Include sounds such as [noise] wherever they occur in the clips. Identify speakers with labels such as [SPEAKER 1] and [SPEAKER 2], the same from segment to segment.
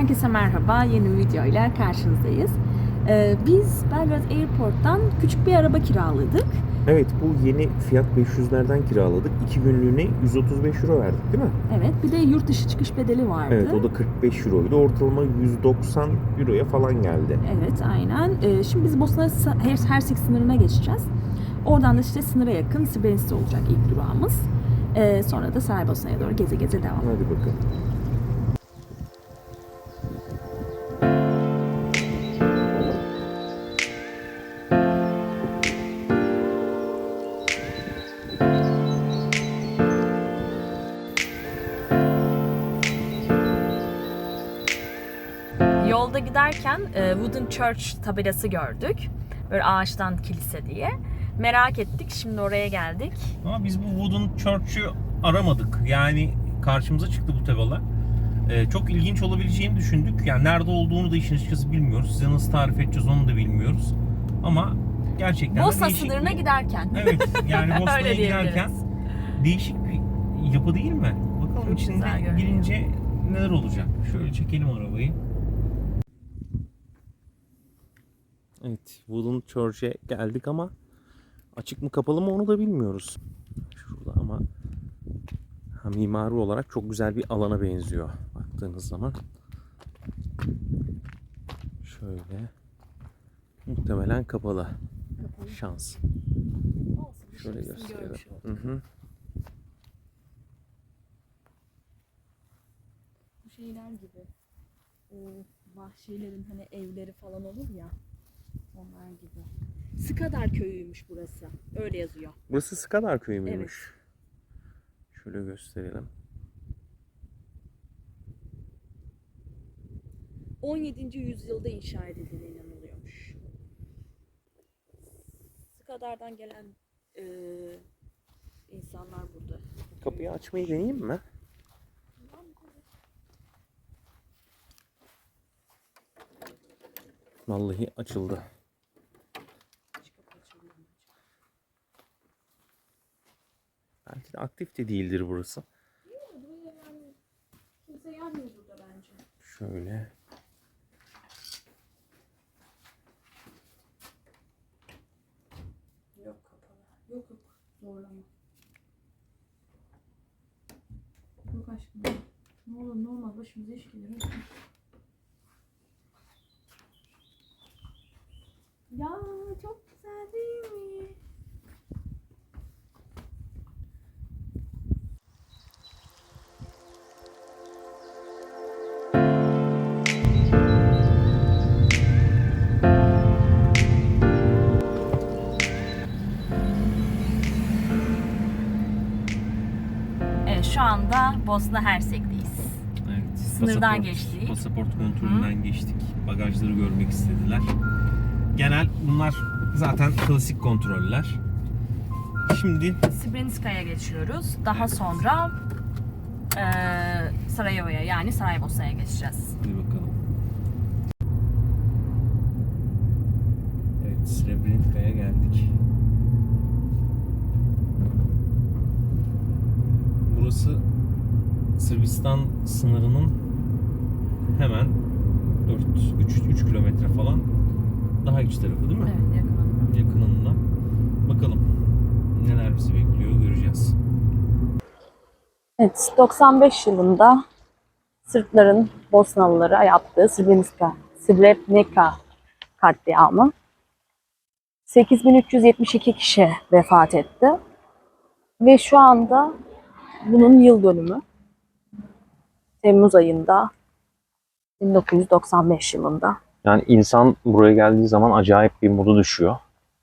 [SPEAKER 1] Herkese merhaba. Yeni bir videoyla karşınızdayız. Ee, biz Belgrad Airport'tan küçük bir araba kiraladık.
[SPEAKER 2] Evet bu yeni Fiat 500'lerden kiraladık. 2 günlüğüne 135 euro verdik değil mi?
[SPEAKER 1] Evet, bir de yurt dışı çıkış bedeli vardı.
[SPEAKER 2] Evet o da 45 euroydu. Ortalama 190 euroya falan geldi.
[SPEAKER 1] Evet, aynen. Ee, şimdi biz Bosna Her- Hersek sınırına geçeceğiz. Oradan da işte sınıra yakın Srebrenica olacak ilk durağımız. Ee, sonra da Saraybosna'ya doğru geze geze devam.
[SPEAKER 2] Hadi bakalım.
[SPEAKER 1] E, Wooden Church tabelası gördük. Böyle ağaçtan kilise diye. Merak ettik. Şimdi oraya geldik.
[SPEAKER 3] Ama biz bu Wooden Church'ü aramadık. Yani karşımıza çıktı bu tabela. Ee, çok ilginç olabileceğini düşündük. Yani nerede olduğunu da işin açıkçası bilmiyoruz. Size nasıl tarif edeceğiz onu da bilmiyoruz. Ama gerçekten de
[SPEAKER 1] Bosna
[SPEAKER 3] değişik
[SPEAKER 1] sınırına
[SPEAKER 3] bir-
[SPEAKER 1] giderken.
[SPEAKER 3] Evet yani [laughs] Bosna'ya giderken değişik bir yapı değil mi? Bakalım
[SPEAKER 1] Çok
[SPEAKER 3] içinde girince neler olacak. Şöyle çekelim arabayı.
[SPEAKER 2] Evet Wooden Church'e geldik ama açık mı kapalı mı onu da bilmiyoruz. Şurada ama ha, mimari olarak çok güzel bir alana benziyor baktığınız zaman. Şöyle muhtemelen kapalı. Şans. Şöyle gösterelim. Hı hı.
[SPEAKER 1] Bu şeyler gibi. O vahşilerin hani evleri falan olur ya. Onlar gibi. Skadar köyüymüş burası. Öyle yazıyor.
[SPEAKER 2] Burası Skadar köyü müymüş? Şöyle gösterelim.
[SPEAKER 1] 17. yüzyılda inşa edildiğine inanılıyormuş. Skadar'dan gelen eee, insanlar burada.
[SPEAKER 2] Kapıyı açmayı deneyeyim mi? Vallahi açıldı. De aktif de değildir burası.
[SPEAKER 1] Kimse gelmiyor burada bence.
[SPEAKER 2] Şöyle.
[SPEAKER 1] Yok kapalı. Yok yok. Zorlama. Yok aşkım. Ne olur normal başımıza iş gelir. Anda Bosna Hersek'teyiz.
[SPEAKER 3] Evet.
[SPEAKER 1] Sınırdan
[SPEAKER 3] pasaport-
[SPEAKER 1] geçtik.
[SPEAKER 3] Pasaport kontrolünden geçtik. Bagajları görmek istediler. Genel bunlar zaten klasik kontroller. Şimdi
[SPEAKER 1] Srebrenica'ya geçiyoruz. Daha sonra eee Sarajevo'ya yani Saraybosna'ya geçeceğiz.
[SPEAKER 3] hadi bakalım. Evet Srebrenica'ya geldik. Burası Sırbistan sınırının hemen 4 3 3 kilometre falan daha iç tarafı değil mi?
[SPEAKER 1] Evet yakın.
[SPEAKER 3] yakınında. Bakalım neler bizi bekliyor göreceğiz.
[SPEAKER 4] Evet, 95 yılında Sırpların Bosnalılara yaptığı Srebrenica, Srebrenica katliamı. 8372 kişi vefat etti. Ve şu anda bunun yıl dönümü. Temmuz ayında 1995 yılında.
[SPEAKER 2] Yani insan buraya geldiği zaman acayip bir modu düşüyor.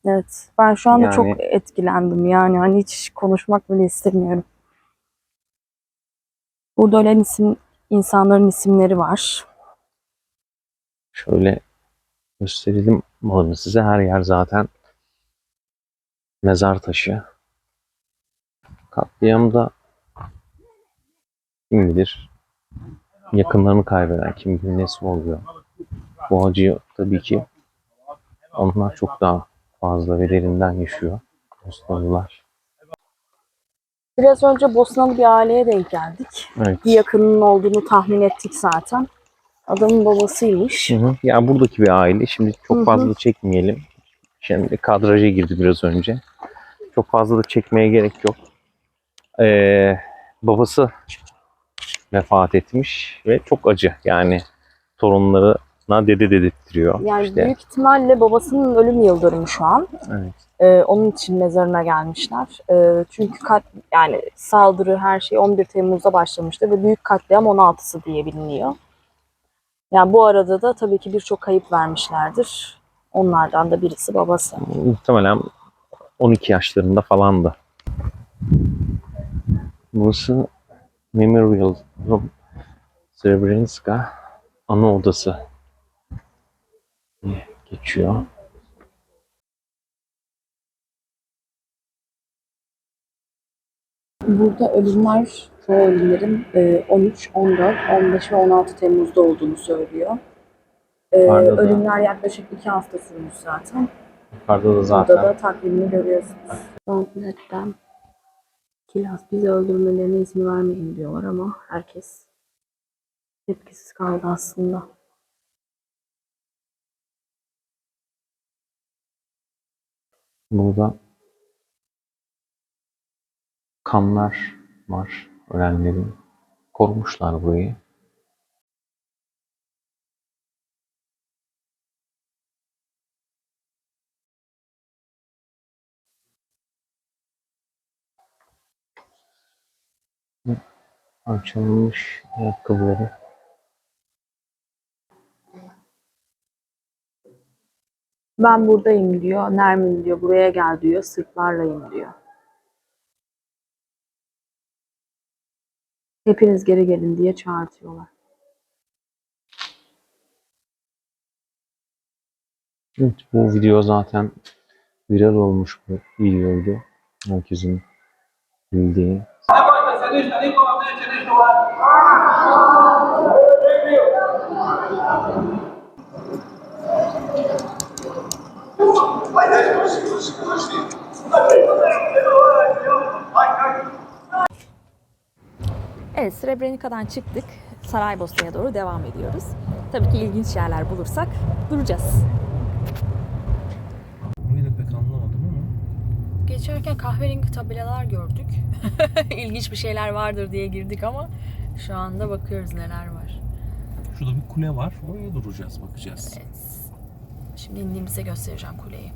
[SPEAKER 4] Evet, ben şu anda
[SPEAKER 2] Yani-
[SPEAKER 4] çok etkilendim. Yani hani hiç konuşmak bile istemiyorum. Burada ölen isim, insanların isimleri var.
[SPEAKER 2] Şöyle gösterelim malını size. Her yer zaten mezar taşı. Katliamda kim bilir yakınlarını kaybeden, kim bilir nesi oluyor. Bu acıyı tabii ki onlar çok daha fazla ve derinden yaşıyor. Osmanlılar.
[SPEAKER 4] Biraz önce Bosnalı bir aileye denk geldik.
[SPEAKER 2] Evet.
[SPEAKER 4] Bir yakınının olduğunu tahmin ettik zaten. Adamın babasıymış.
[SPEAKER 2] Hı hı. Ya buradaki bir aile. Şimdi
[SPEAKER 4] Hı
[SPEAKER 2] çok
[SPEAKER 4] hı.
[SPEAKER 2] fazla da çekmeyelim. Şimdi kadraja girdi biraz önce. Çok fazla da çekmeye gerek yok. Ee, babası vefat etmiş ve çok acı. Yani torunlarına dede dedettiriyor.
[SPEAKER 4] Yani
[SPEAKER 2] işte.
[SPEAKER 4] büyük ihtimalle babasının ölüm yıl dönümü şu an.
[SPEAKER 2] Evet.
[SPEAKER 4] Ee, onun için mezarına gelmişler. Ee, çünkü kat, yani saldırı her şey 11 Temmuz'da başlamıştı ve büyük katliam 16'sı diye biliniyor. Yani bu arada da tabii ki birçok kayıp vermişlerdir. Onlardan da birisi babası.
[SPEAKER 2] Muhtemelen 12 yaşlarında falandı. Burası Memorial Room Srebrenica ana odası diye geçiyor.
[SPEAKER 4] Burada ölümler, çoğu ölümlerin e, 13, 14, 15 ve 16 Temmuz'da olduğunu söylüyor. E,
[SPEAKER 2] Yukarıda da.
[SPEAKER 4] ölümler yaklaşık 2 hafta sürmüş zaten.
[SPEAKER 2] Yukarıda da
[SPEAKER 4] Burada
[SPEAKER 2] zaten
[SPEAKER 4] da takvimini görüyorsunuz. Kompletten Kilas bizi öldürmelerine izin vermeyin diyorlar ama herkes tepkisiz kaldı aslında.
[SPEAKER 2] burada kanlar var ölenlerin. Korumuşlar burayı. Parçalanmış ayakkabıları.
[SPEAKER 4] Ben buradayım diyor. Nermin diyor. Buraya gel diyor. Sırplarlayım diyor. Hepiniz geri gelin diye çağırtıyorlar.
[SPEAKER 2] Evet, bu video zaten viral olmuş bir videoydu. Herkesin bildiği.
[SPEAKER 1] Evet, Srebrenica'dan çıktık. Saraybosna'ya doğru devam ediyoruz. Tabii ki ilginç yerler bulursak duracağız.
[SPEAKER 3] Burayı da pek anlamadım ama.
[SPEAKER 1] Geçerken kahverengi tabelalar gördük. [laughs] İlginç bir şeyler vardır diye girdik ama şu anda bakıyoruz neler var.
[SPEAKER 3] Şurada bir kule var. Oraya duracağız, bakacağız.
[SPEAKER 1] Evet. Şimdi indiğimizde göstereceğim kuleyi.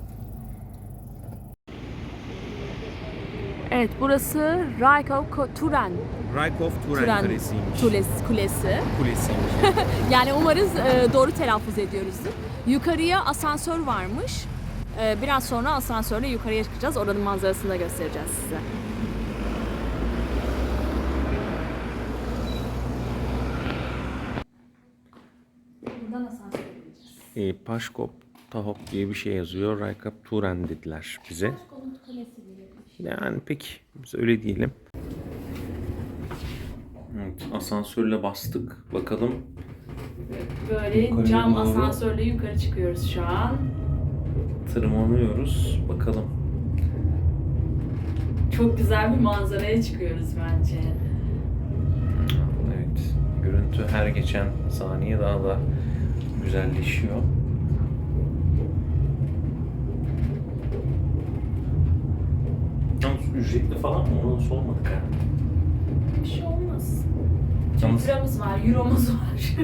[SPEAKER 1] Evet burası Raykov Turan
[SPEAKER 3] Rykov Turan
[SPEAKER 1] Turan
[SPEAKER 3] Kalesi'ymiş.
[SPEAKER 1] Kulesi. kulesi.
[SPEAKER 3] Kulesiymiş. [laughs]
[SPEAKER 1] Yani umarız e, doğru telaffuz ediyoruzdur. Yukarıya asansör varmış. E, biraz sonra asansörle yukarıya çıkacağız. Oranın manzarasını da göstereceğiz size. Buradan asansöre gideceğiz.
[SPEAKER 2] E, Paşkop Tahop diye bir şey yazıyor. Raykap Turan dediler bize. Yani pek biz öyle diyelim. Evet, asansörle bastık. Bakalım
[SPEAKER 1] Böyle
[SPEAKER 2] Yukarıya
[SPEAKER 1] cam
[SPEAKER 2] doğru.
[SPEAKER 1] asansörle yukarı çıkıyoruz şu an.
[SPEAKER 2] tırmanıyoruz. Bakalım.
[SPEAKER 1] Çok güzel bir manzaraya çıkıyoruz bence.
[SPEAKER 2] Evet. Görüntü her geçen saniye daha da güzelleşiyor. Yalnız ücretli falan mı? Onu sormadık ha.
[SPEAKER 1] Bir şey olmaz.
[SPEAKER 2] Yalnız-
[SPEAKER 1] Türk liramız var, euromuz var,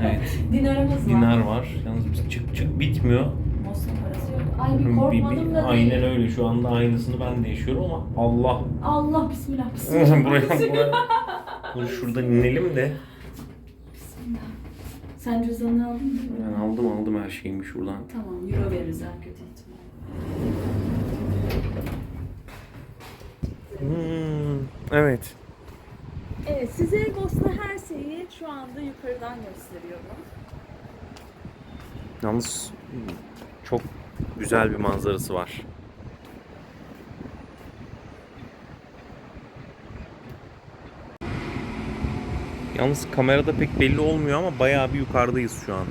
[SPEAKER 2] Evet. [laughs]
[SPEAKER 1] dinarımız var.
[SPEAKER 2] Dinar var. Yalnız biz çık çık bitmiyor.
[SPEAKER 1] Bosna parası yok. Ay bir
[SPEAKER 2] Bir-
[SPEAKER 1] korkmadım
[SPEAKER 2] bir-
[SPEAKER 1] da
[SPEAKER 2] aynen
[SPEAKER 1] değil.
[SPEAKER 2] öyle. Şu anda aynısını ben de yaşıyorum ama Allah.
[SPEAKER 1] Allah bismillah [laughs] bismillah.
[SPEAKER 2] buraya [laughs] buraya. Dur şuradan inelim de.
[SPEAKER 1] Bismillah. Sen cüzdanını aldın mı?
[SPEAKER 2] Ben aldım aldım her şeyimi şuradan.
[SPEAKER 1] Tamam, euro veririz en kötü ihtimal.
[SPEAKER 2] Hmm, evet.
[SPEAKER 1] Evet, size Bosna Hersek'i şu anda yukarıdan gösteriyorum.
[SPEAKER 2] Yalnız çok güzel bir manzarası var. Yalnız kamerada pek belli olmuyor ama bayağı bir yukarıdayız şu an.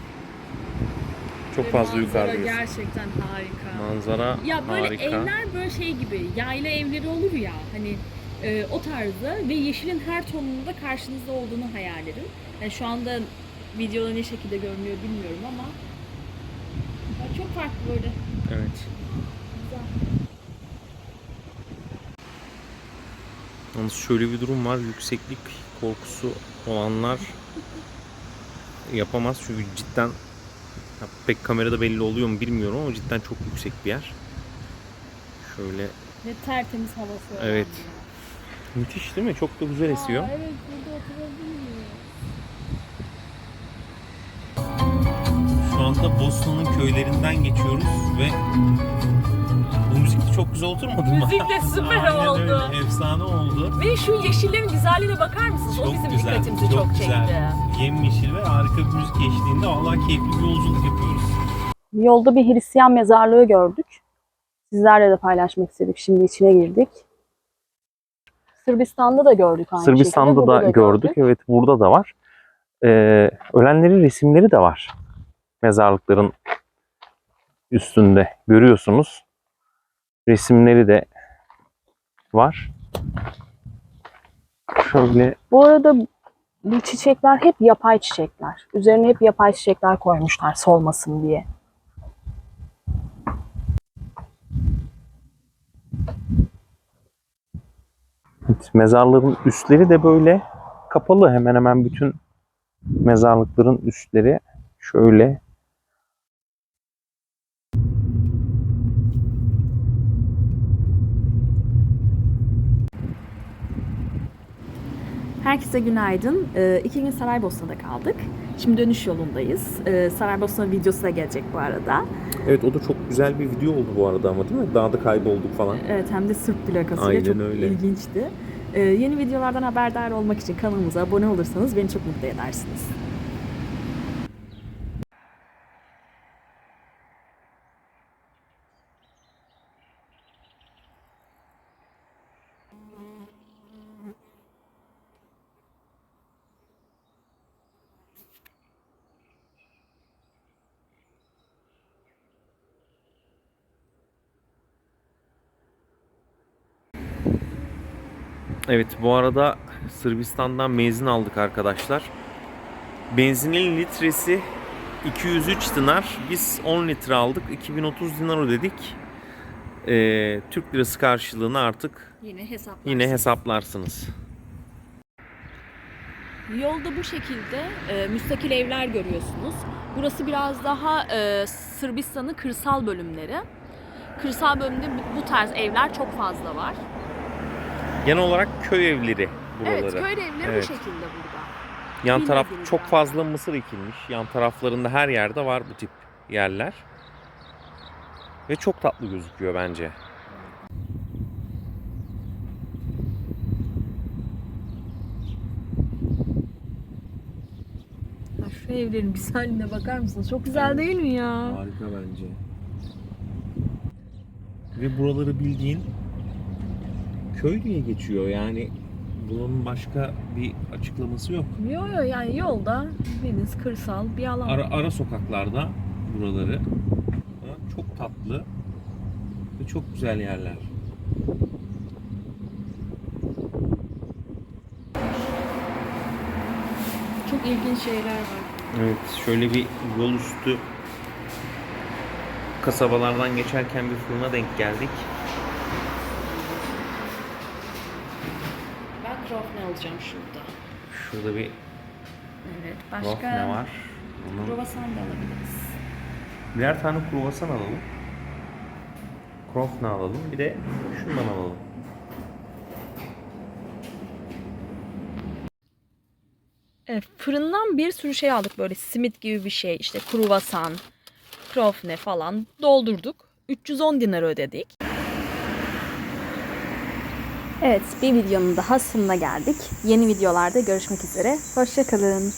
[SPEAKER 2] Çok fazla yukarıdayız.
[SPEAKER 1] gerçekten harika.
[SPEAKER 2] Manzara
[SPEAKER 1] Ya böyle
[SPEAKER 2] harika.
[SPEAKER 1] evler böyle şey gibi, yayla evleri olur ya hani e, o tarzda ve yeşilin her tonunda karşınızda olduğunu hayal edin. Yani şu anda videoda ne şekilde görünüyor bilmiyorum ama ya çok farklı böyle.
[SPEAKER 2] Evet. Yalnız şöyle bir durum var. Yükseklik korkusu olanlar [laughs] yapamaz çünkü cidden ya pek kamerada belli oluyor mu bilmiyorum ama cidden çok yüksek bir yer. Şöyle
[SPEAKER 1] Ve tertemiz havası.
[SPEAKER 2] Evet.
[SPEAKER 1] yer.
[SPEAKER 2] müthiş değil mi? Çok da güzel esiyor.
[SPEAKER 1] Aa, evet burada oturabiliriz.
[SPEAKER 3] Şu anda Bosna'nın köylerinden geçiyoruz ve çok güzel oturmadı mı?
[SPEAKER 1] Müzik de süper
[SPEAKER 3] Aynen
[SPEAKER 1] oldu.
[SPEAKER 3] öyle. Efsane oldu.
[SPEAKER 1] Ve şu yeşillerin güzelliğine bakar mısınız? o bizim dikkatimizi çok, çekti.
[SPEAKER 3] Yemyeşil ve harika bir müzik eşliğinde vallahi keyifli bir yolculuk yapıyoruz.
[SPEAKER 4] Yolda bir Hristiyan mezarlığı gördük. Sizlerle de paylaşmak istedik. Şimdi içine girdik. Sırbistan'da da gördük aynı şekilde.
[SPEAKER 2] Sırbistan'da
[SPEAKER 4] Burada
[SPEAKER 2] da gördük. Evet burada da var. Ee, ölenlerin resimleri de var. Mezarlıkların üstünde görüyorsunuz. Resimleri de var. Şöyle
[SPEAKER 4] Bu arada bu çiçekler hep yapay çiçekler. Üzerine hep yapay çiçekler koymuşlar solmasın diye.
[SPEAKER 2] evet, mezarların üstleri de böyle kapalı. Hemen hemen bütün mezarlıkların üstleri şöyle
[SPEAKER 1] Herkese günaydın. Ee, iki gün Saraybosna'da kaldık. Şimdi dönüş yolundayız. Ee, Saraybosna videosu da gelecek bu arada.
[SPEAKER 2] Evet o da çok güzel bir video oldu bu arada ama değil mi? Dağda kaybolduk falan.
[SPEAKER 1] Evet hem de Sırp plakasıyla
[SPEAKER 2] Aynen
[SPEAKER 1] çok
[SPEAKER 2] öyle.
[SPEAKER 1] ilginçti. Ee, yeni videolardan haberdar olmak için kanalımıza abone olursanız beni çok mutlu edersiniz.
[SPEAKER 2] Evet bu arada Sırbistan'dan benzin aldık arkadaşlar. Benzinin litresi 203 dinar. Biz 10 litre aldık. 2030 dinar ödedik. Ee, Türk lirası karşılığını artık
[SPEAKER 1] Yine hesaplar.
[SPEAKER 2] yine hesaplarsınız.
[SPEAKER 1] Yolda bu şekilde e, müstakil evler görüyorsunuz. Burası biraz daha e, Sırbistan'ın kırsal bölümleri. Kırsal bölümde bu tarz evler çok fazla var.
[SPEAKER 2] Genel olarak köy evleri buraları.
[SPEAKER 1] Evet, köy evleri
[SPEAKER 2] Evet.
[SPEAKER 1] bu şekilde burada.
[SPEAKER 2] Yan taraf
[SPEAKER 1] bilmediğiniz
[SPEAKER 2] çok
[SPEAKER 1] yerler.
[SPEAKER 2] fazla mısır ekilmiş. Yan taraflarında her yerde var bu tip yerler. Ve çok tatlı gözüküyor bence.
[SPEAKER 1] Şu evlerin güzelliğine bakar mısınız? Çok güzel değil mi ya?
[SPEAKER 2] Harika bence. Ve buraları bildiğin köy diye geçiyor yani bunun başka bir açıklaması yok.
[SPEAKER 1] Yo yo yani yolda bildiğiniz kırsal bir alan.
[SPEAKER 2] Ara, ara sokaklarda buraları çok tatlı ve çok güzel yerler.
[SPEAKER 1] Çok ilginç şeyler var.
[SPEAKER 2] Evet şöyle bir yol üstü kasabalardan geçerken bir fırına denk geldik.
[SPEAKER 1] Ben krofne alacağım şurada.
[SPEAKER 2] Şurada bir
[SPEAKER 1] Evet.
[SPEAKER 2] Başka...
[SPEAKER 1] Başka
[SPEAKER 2] ne var? Onun
[SPEAKER 1] Kruvasan da alabiliriz.
[SPEAKER 2] birer tane kruvasan alalım. Krofne alalım. Bir de şundan alalım.
[SPEAKER 1] Evet, fırından bir sürü şey aldık böyle simit gibi bir şey işte kruvasan, krofne falan doldurduk. 310 dinar ödedik. Evet bir videonun daha sonuna geldik. Yeni videolarda görüşmek üzere. Hoşçakalın.